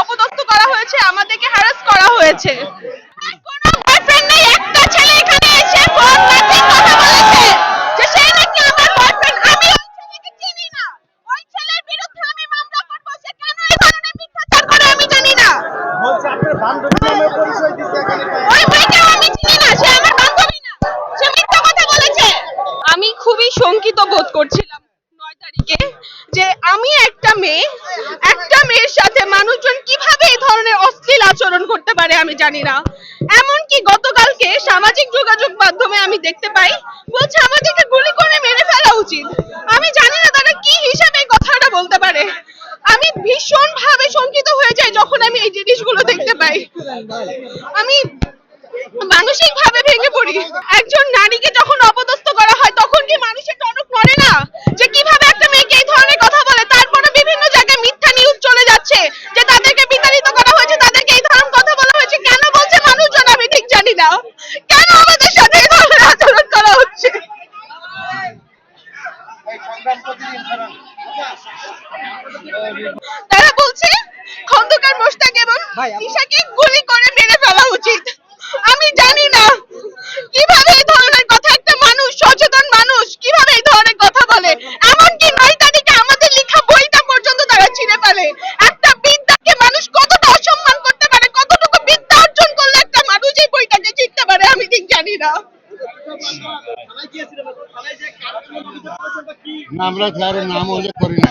অপদস্থ করা হয়েছে আমাদেরকে হ্যারাস করা হয়েছে। কোনো বয়ফ্রেন্ড নেই একটা ছেলে এখানে এসে ফোন নাকি কথা বলেছে যে সে নাকি আমার বয়ফ্রেন্ড আমি ওই ছেলেকে চিনি না। ওই ছেলের বিরুদ্ধে আমি মামলা করব। সে কেন এই ধরনের মিথ্যাচার করে আমি জানি না। বলছে আপনার বান্ধবী নামে পরিচয় দিচ্ছে এখানে ওই মেয়েকেও আমি চিনি না সে আমার বান্ধবী না। সে মিথ্যা কথা বলেছে। আমি খুবই শঙ্কিত বোধ করছিলাম নয় তারিখে যে আমি একটা মেয়ে একটা মেয়ের সাথে মানুষজন ধরনের অশ্লীল আচরণ করতে পারে, আমি জানি না। এমনকি গতকালকে সামাজিক যোগাযোগ মাধ্যমে আমি দেখতে পাই, বলছে আমাদেরকে গুলি করে মেরে ফেলা উচিত। আমি জানি না তারা কি হিসাবে এই কথাটা বলতে পারে। আমি ভীষণ ভাবে শঙ্কিত হয়ে যাই যখন আমি এই জিনিসগুলো দেখতে পাই। আমি মানসিক ভাবে ভেঙে পড়ি। একজন নারীকে যখন অপদস্থ করা হয় তখন কি মানুষের টনক নড়ে না যে কীভাবে একটা মেয়েকে এই ধরনের কথা বলে তারপরে বিভিন্ন জায়গায় মিথ্যা নিউজ চলে যাচ্ছে যে তাদেরকে বিতাড়িত করা হয়েছে তাদেরকে এই ধরনের কথা বলা হয়েছে কেন বলছে মানুষজন আমি ঠিক জানি না কেন আমাদের সাথে এই ধরনের আচরণ করা হচ্ছে এই সংগ্রাম প্রতিদিন করেন তারা বলছে খন্দকার মোশতাক এবং তিশাকে গুলি করে মেরে ফেলা উচিত। আমি জানি না কীভাবে এই ধরনের কথা একটা মানুষ সচেতন মানুষ কীভাবে এই ধরনের কথা বলে। এমনকি নয় তারিখে আমাদের লেখা বইটা পর্যন্ত তারা ছিঁড়ে ফেলে। একটা বিদ্যাকে মানুষ কতটা অসম্মান করতে পারে কতটুকু বিদ্যা অর্জন করলে একটা মানুষ এই বইটাকে চিনতে পারে আমি ঠিক জানি না। আমরা কারও নাম উল্লেখ করি না